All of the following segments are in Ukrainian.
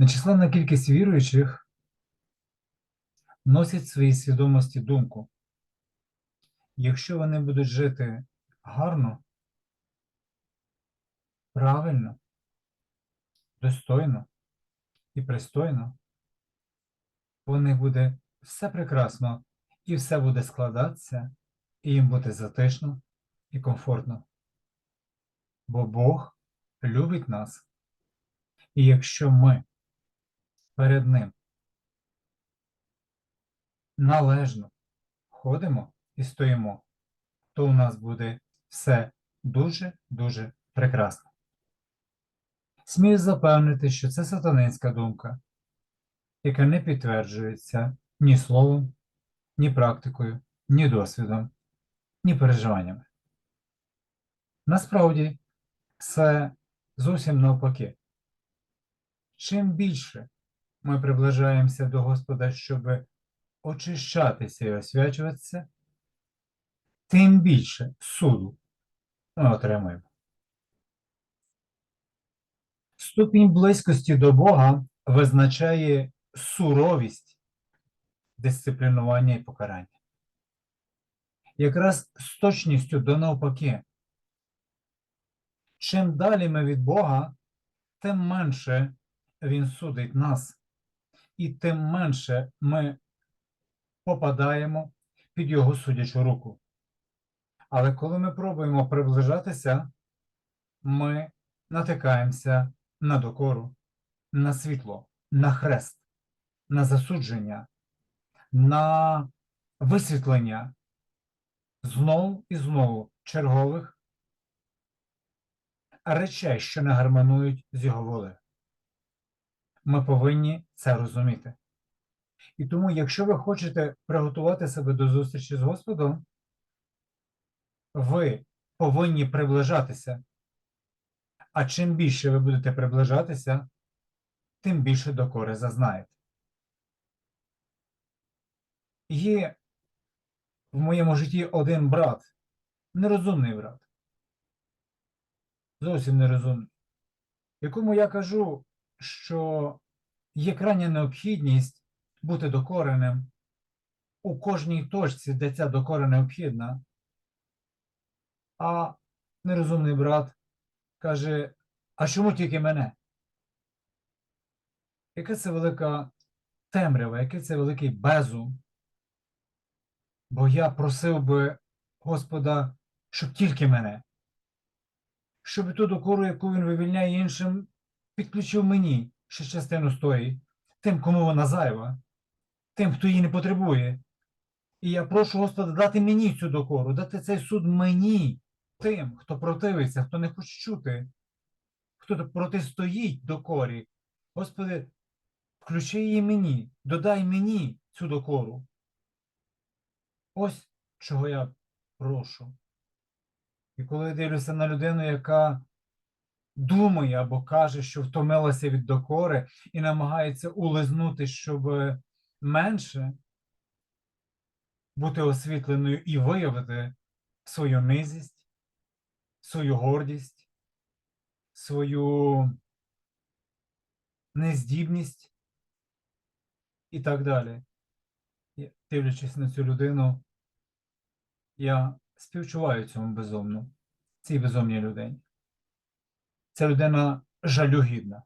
Нечисленна кількість віруючих носять в своїй свідомості думку. Якщо вони будуть жити гарно, правильно, достойно і пристойно, у них буде все прекрасно, і все буде складатися, і їм буде затишно і комфортно. Бо Бог любить нас. І якщо ми перед Ним належно ходимо і стоїмо, то у нас буде все дуже-дуже прекрасно. Смію запевнити, що це сатанинська думка, яка не підтверджується ні словом, ні практикою, ні досвідом, ні переживаннями. Насправді, це зовсім навпаки. Чим більше ми приближаємося до Господа, щоб очищатися і освячуватися, тим більше суду ми отримуємо. Ступінь близькості до Бога визначає суровість дисциплінування і покарання. Якраз з точністю до навпаки. Чим далі ми від Бога, тим менше Він судить нас, і тим менше ми попадаємо під Його судячу руку. Але коли ми пробуємо приближатися, ми натикаємося на докору, на світло, на хрест, на засудження, на висвітлення знову і знову чергових речей, що не гармонують з його волею. Ми повинні це розуміти. І тому, якщо ви хочете приготувати себе до зустрічі з Господом, ви повинні приближатися. А чим більше ви будете приближатися, тим більше докори зазнаєте. Є в моєму житті один брат, нерозумний брат, зовсім нерозумний, якому я кажу, що є крайня необхідність бути докореним у кожній точці, де ця докора необхідна. А нерозумний брат каже: А чому тільки мене? Яка це велика темрява, який це великий безум? Бо я просив би Господа, щоб тільки мене, щоб ту докору, яку він вивільняє іншим, підключив мені ще частину стої, тим, кому вона зайва, тим, хто її не потребує. І я прошу Господа дати мені цю докору, дати цей суд мені, тим, хто противиться, хто не хоче чути, хто протистоїть докорі. Господи, включи її мені, додай мені цю докору. Ось чого я прошу. І коли я дивлюся на людину, яка думає або каже, що втомилася від докори і намагається улизнути, щоб менше бути освітленою і виявити свою низість, свою гордість, свою нездібність і так далі. Дивлячись на цю людину, я співчуваю цьому безумну, цій безумній людині. Ця людина жалюгідна.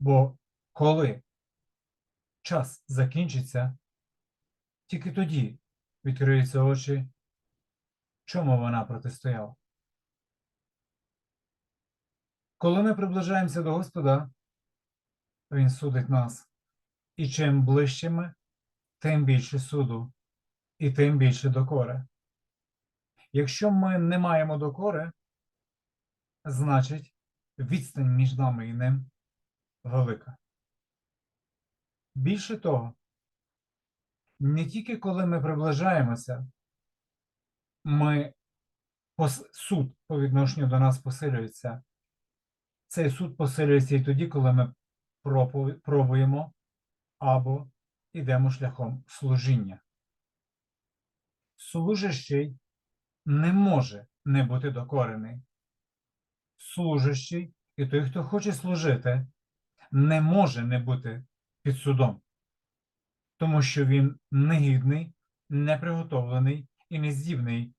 Бо коли час закінчиться, тільки тоді відкриються очі, чому вона протистояла. Коли ми приближаємося до Господа, Він судить нас. І чим ближче ми, тим більше суду, і тим більше докори. Якщо ми не маємо докори, значить відстань між нами і ним велика. Більше того, не тільки коли ми приближаємося, ми суд по відношенню до нас посилюється. Цей суд посилюється і тоді, коли ми пробуємо або йдемо шляхом служіння. Служащий не може не бути докорений. Служащий і той, хто хоче служити, не може не бути під судом, тому що він негідний, неприготовлений і нездібний.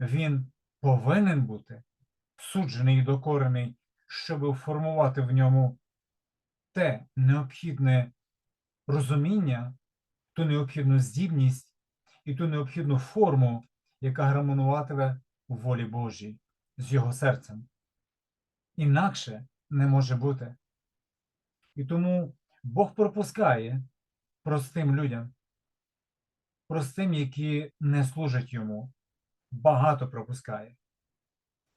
Він повинен бути суджений і докорений, щоб формувати в ньому те необхідне розуміння, ту необхідну здібність і ту необхідну форму, яка гармонуватиме у волі Божій з його серцем. Інакше не може бути. І тому Бог пропускає простим людям, простим, які не служать йому, багато пропускає.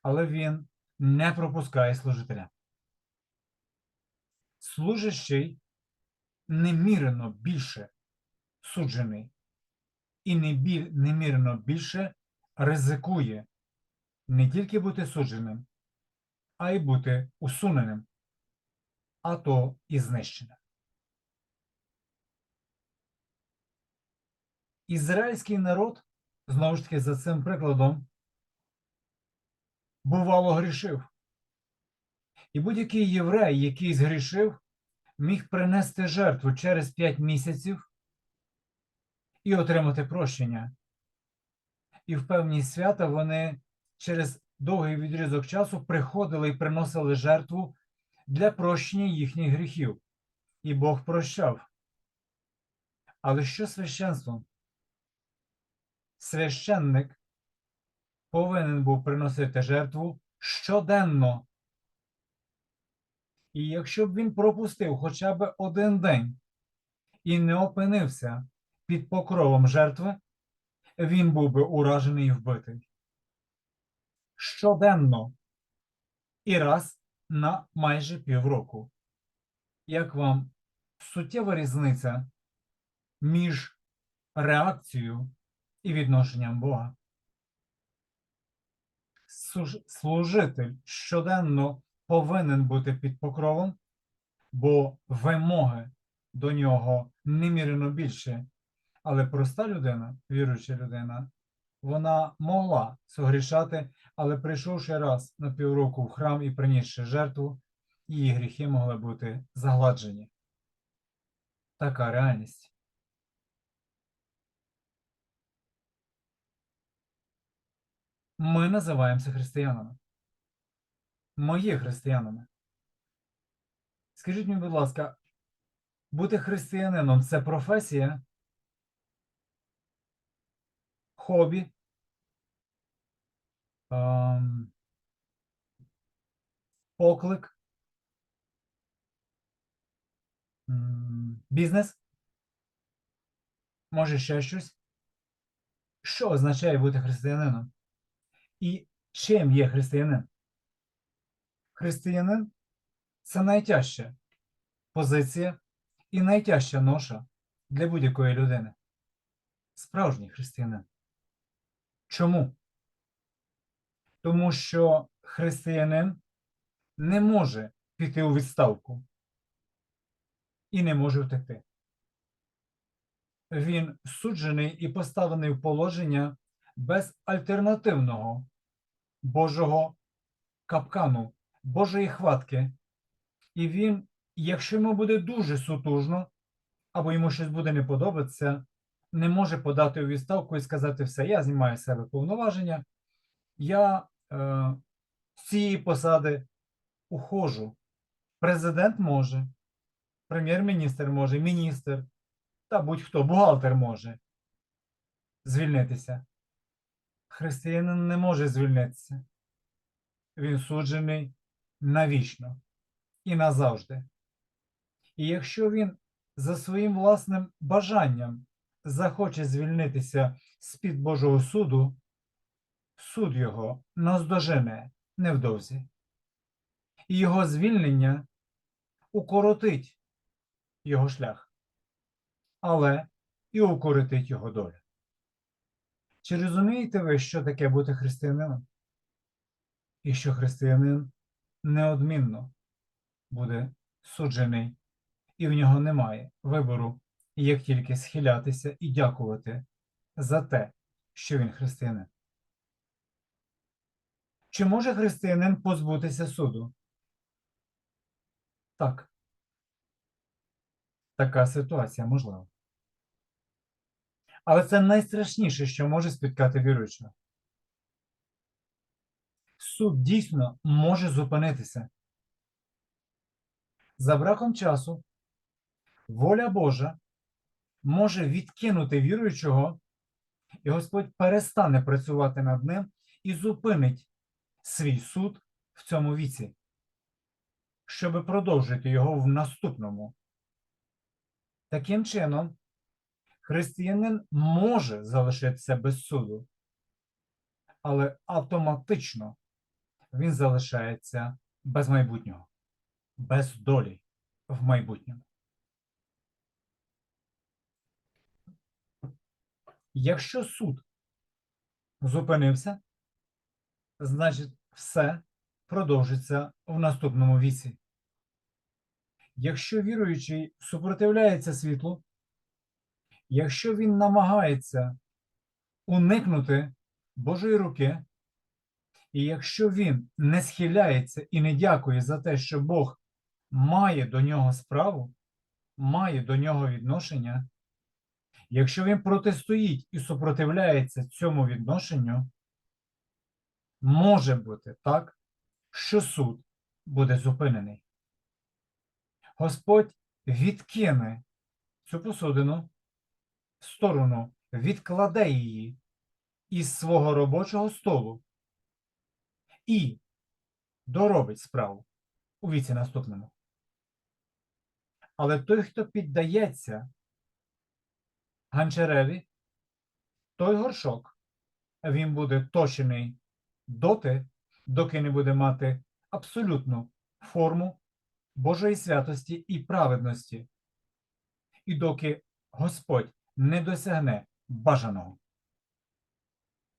Але він не пропускає служителя. Служащий немірено більше суджений і немірено більше ризикує не тільки бути судженим, а й бути усуненим, а то і знищеним. Ізраїльський народ, знову ж таки, за цим прикладом, бувало грішив. І будь-який єврей, який згрішив, міг принести жертву через 5 місяців і отримати прощення. І в певні свята вони через довгий відрізок часу приходили і приносили жертву для прощення їхніх гріхів. І Бог прощав. Але що священством? Священник повинен був приносити жертву щоденно. І якщо б він пропустив хоча б один день і не опинився під покровом жертви, він був би уражений і вбитий. Щоденно і раз на майже півроку. Як вам суттєва різниця між реакцією і відношенням Бога? Служитель щоденно повинен бути під покровом, бо вимоги до нього немірено більше. Але проста людина, віруюча людина, вона могла согрішати, але прийшовши раз на півроку в храм і принісши жертву, її гріхи могли бути загладжені. Така реальність. Ми називаємося християнами. Ми є християнами. Скажіть мені, будь ласка, бути християнином це професія, хобі, ем, поклик, м, бізнес, може ще щось. Що означає бути християнином? І чим є християнин? Християнин це найтяжча позиція і найтяжча ноша для будь-якої людини. Справжній християнин. Чому? Тому що християнин не може піти у відставку і не може втекти. Він суджений і поставлений в положення без альтернативного Божого капкану, Божої хватки. І він, якщо йому буде дуже сутужно, або йому щось буде не подобатися, не може подати у відставку і сказати все, я знімаю з себе повноваження, я з цієї посади ухожу. Президент може, прем'єр-міністр може, міністр та будь-хто, бухгалтер може звільнитися. Християнин не може звільнитися. Він суджений навічно і назавжди. І якщо він за своїм власним бажанням захоче звільнитися з-під Божого суду, суд його наздожене невдовзі. І його звільнення укоротить його шлях, але і укоротить його долю. Чи розумієте ви, що таке бути християнином? І що християнин неодмінно буде суджений, і в нього немає вибору, як тільки схилятися і дякувати за те, що він християнин. Чи може християнин позбутися суду? Так. така ситуація можлива. Але це найстрашніше, що може спіткати віруючого. Суд дійсно може зупинитися. За браком часу воля Божа може відкинути віруючого, і Господь перестане працювати над ним і зупинить свій суд в цьому віці, щоб продовжити його в наступному. Таким чином, християнин може залишитися без суду, але автоматично він залишається без майбутнього, без долі в майбутньому. Якщо суд зупинився, значить все продовжиться в наступному віці. Якщо віруючий супротивляється світлу, якщо він намагається уникнути Божої руки, і якщо він не схиляється і не дякує за те, що Бог має до нього справу, має до нього відношення, якщо він протистоїть і супротивляється цьому відношенню, може бути так, що суд буде зупинений. Господь відкине цю посудину в сторону, відкладе її із свого робочого столу і доробить справу у віці наступному. Але той, хто піддається ганчареві, той горшок, він буде точений доти, доки не буде мати абсолютну форму Божої святості і праведності, і доки Господь не досягне бажаного.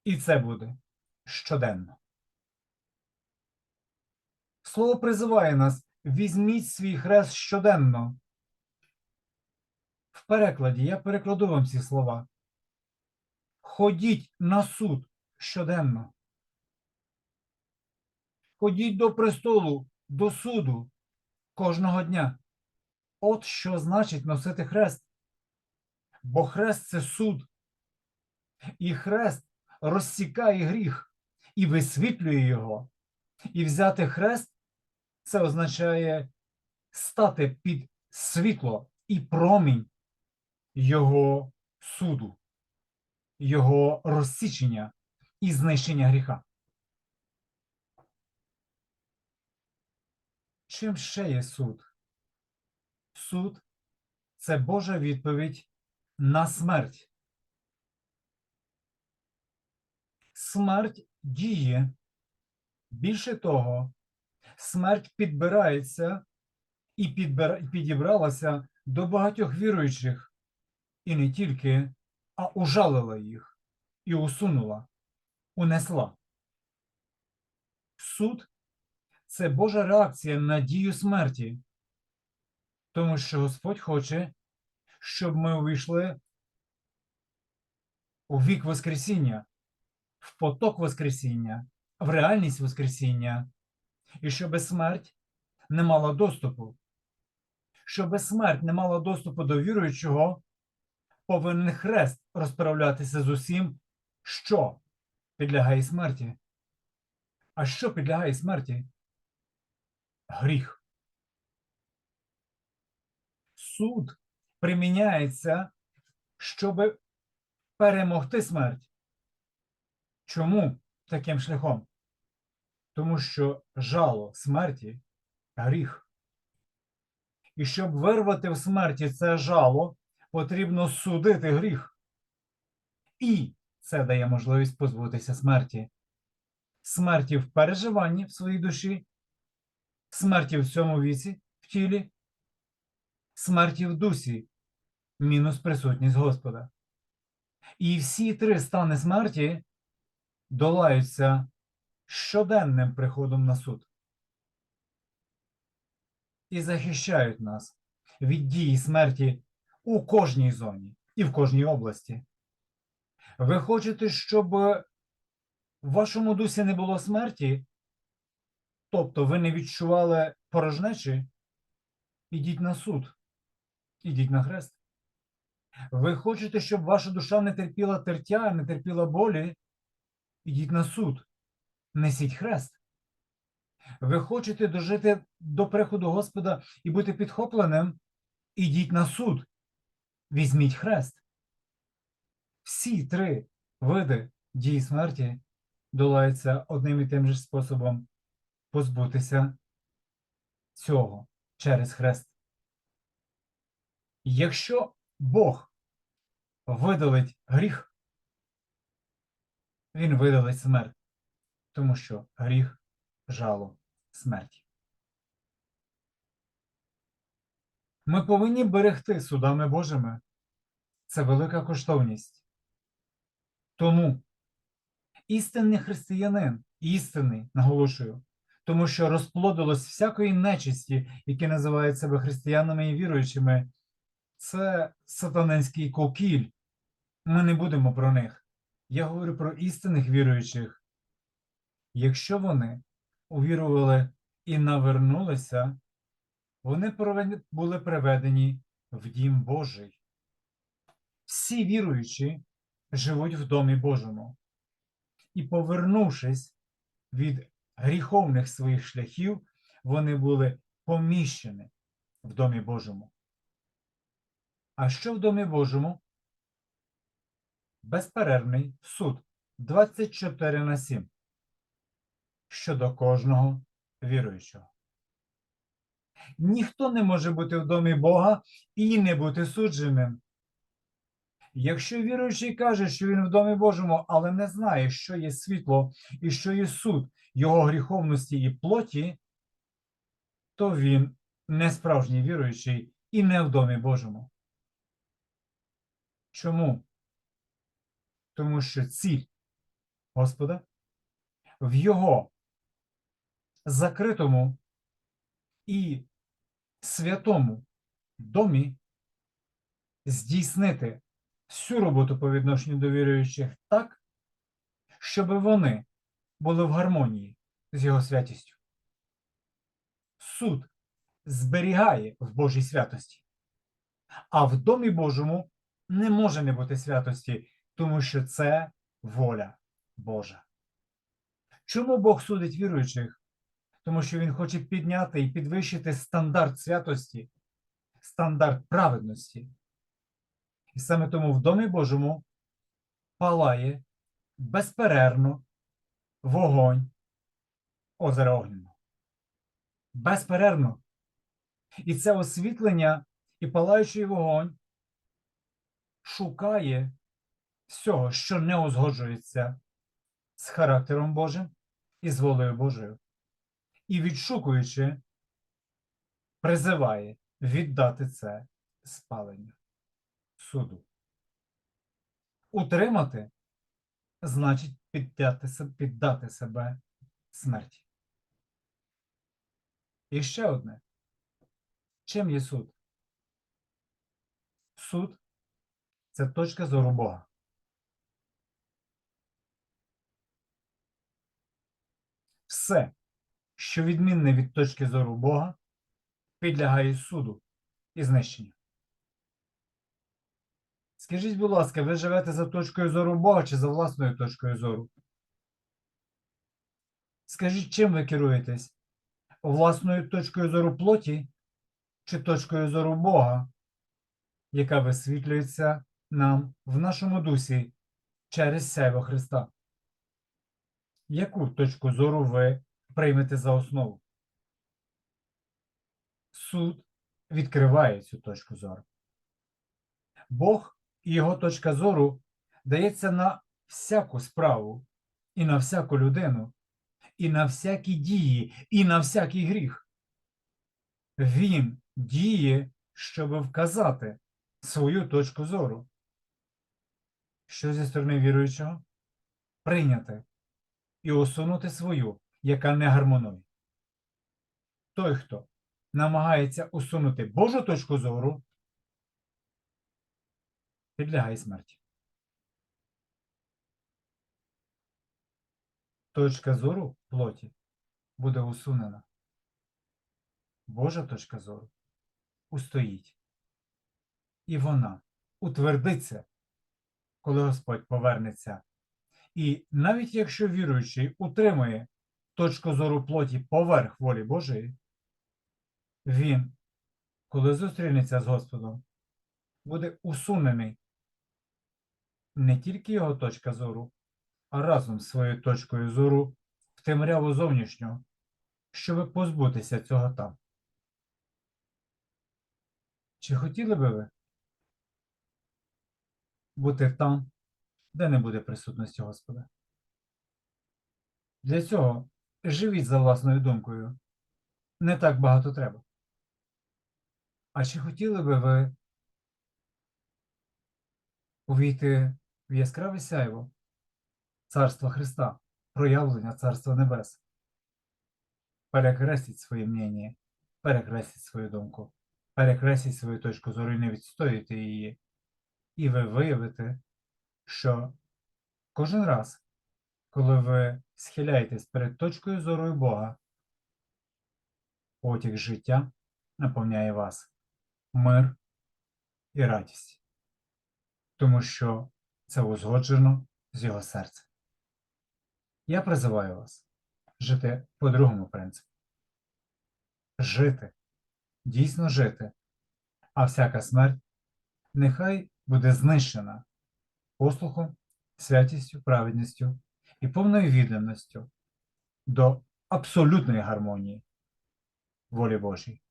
І це буде щоденно. Слово призиває нас візьміть свій хрест щоденно. В перекладі я перекладу вам ці слова. Ходіть на суд щоденно. Ходіть до престолу, до суду кожного дня. От що значить носити хрест. Бо хрест це суд. І хрест розсікає гріх і висвітлює його. І взяти хрест це означає стати під світло і промінь його суду, його розсічення і знищення гріха. Чим ще є суд? Суд це Божа відповідь на смерть. Смерть діє. Більше того, смерть підбирається і підбира... підібралася до багатьох віруючих, і не тільки, а ужалила їх і усунула, унесла. Суд це Божа реакція на дію смерті, тому що Господь хоче, щоб ми увійшли у вік Воскресіння, в поток Воскресіння, в реальність Воскресіння, і щоб смерть не мала доступу. Щоб смерть не мала доступу до віруючого, повинен хрест розправлятися з усім, що підлягає смерті. А що підлягає смерті? Гріх. Суд приміняється, щоб перемогти смерть. Чому таким шляхом? Тому що жало смерті гріх. І щоб вирвати в смерті це жало, потрібно судити гріх. І це дає можливість позбутися смерті. Смерті в переживанні в своїй душі, смерті в цьому віці в тілі, смерті в дусі, мінус присутність Господа. І всі три стани смерті долаються щоденним приходом на суд і захищають нас від дії смерті у кожній зоні і в кожній області. Ви хочете, щоб в вашому дусі не було смерті, тобто ви не відчували порожнечі, ідіть на суд. Ідіть на хрест. Ви хочете, щоб ваша душа не терпіла тертя, не терпіла болі? Ідіть на суд. Несіть хрест. Ви хочете дожити до приходу Господа і бути підхопленим? Ідіть на суд. Візьміть хрест. Всі три види дії смерті долаються одним і тим же способом позбутися цього через хрест. Якщо Бог видалить гріх, Він видалить смерть, тому що гріх жало смерті. Ми повинні берегти судами Божими. Це велика коштовність. Тому істинний християнин, істинний, наголошую, тому що розплодилось всякої нечисті, які називають себе християнами і віруючими, це сатанинський кокіль. Ми не будемо про них. Я говорю про істинних віруючих. Якщо вони увірували і навернулися, вони були приведені в дім Божий. Всі віруючі живуть в домі Божому. І, повернувшись від гріховних своїх шляхів, вони були поміщені в домі Божому. А що в домі Божому? Безперервний суд 24 на 7 щодо кожного віруючого. Ніхто не може бути в домі Бога і не бути судженим. Якщо віруючий каже, що він в домі Божому, але не знає, що є світло і що є суд його гріховності і плоті, то він не справжній віруючий і не в домі Божому. Чому? Тому що ціль Господа в його закритому і святому домі здійснити всю роботу по відношенню до віруючих так, щоб вони були в гармонії з його святістю. Суд зберігає в Божій святості, а в домі Божому не може не бути святості, тому що це воля Божа. Чому Бог судить віруючих? Тому що Він хоче підняти і підвищити стандарт святості, стандарт праведності. І саме тому в Домі Божому палає безперервно вогонь озера Огняного. Безперервно. І це освітлення і палаючий вогонь шукає всього, що не узгоджується з характером Божим і з волею Божою. І відшукуючи, призиває віддати це спаленню суду. Утримати значить піддати, піддати себе смерті. І ще одне. Чим є суд? Суд це точка зору Бога. Все, що відмінне від точки зору Бога, підлягає суду і знищенню. Скажіть, будь ласка, ви живете за точкою зору Бога чи за власною точкою зору? Скажіть, чим ви керуєтесь? Власною точкою зору плоті чи точкою зору Бога, яка висвітлюється нам в нашому дусі через сяйво Христа? Яку точку зору ви приймете за основу? Суд відкриває цю точку зору. Бог і його точка зору дається на всяку справу, і на всяку людину, і на всякі дії, і на всякий гріх. Він діє, щоб вказати свою точку зору. Що зі сторони віруючого? Прийняти і усунути свою, яка не гармонує. Той, хто намагається усунути Божу точку зору, підлягає смерті. Точка зору плоті буде усунена. Божа точка зору устоїть. і вона утвердиться, коли Господь повернеться. І навіть якщо віруючий утримує точку зору плоті поверх волі Божої, він, коли зустрінеться з Господом, буде усунений не тільки його точка зору, а разом з своєю точкою зору в темряву зовнішнього, щоб позбутися цього там. Чи хотіли би ви бути там, де не буде присутності Господа? Для цього живіть за власною думкою. Не так багато треба. А чи хотіли би ви увійти в яскраве сяйво Царства Христа, проявлення Царства Небес? Перекресліть своє мнення, перекресліть свою думку, перекресліть свою точку зору і не відстоюйте її. І ви виявите, що кожен раз, коли ви схиляєтесь перед точкою зору Бога, потік життя наповняє вас мир і радість, тому що це узгоджено з його серцем. Я призиваю вас жити по другому принципу. Жити, дійсно жити, а всяка смерть нехай буде знищена послухом, святістю, праведністю і повною відданістю до абсолютної гармонії волі Божій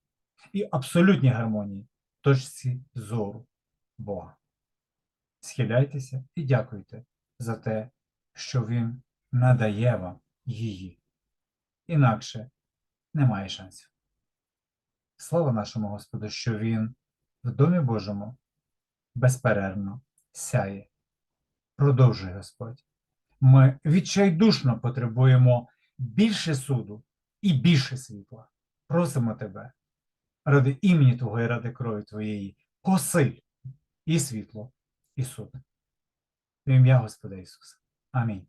і абсолютній гармонії точці зору Бога. Схиляйтеся і дякуйте за те, що Він надає вам її. Інакше немає шансів. Слава нашому Господу, що Він в Домі Божому безперервно сяє. Продовжує Господь. Ми відчайдушно потребуємо більше суду і більше світла. Просимо тебе, ради імені Твого і ради крові Твоєї, посиль і світло, і суд. В ім'я Господа Ісуса. Амінь.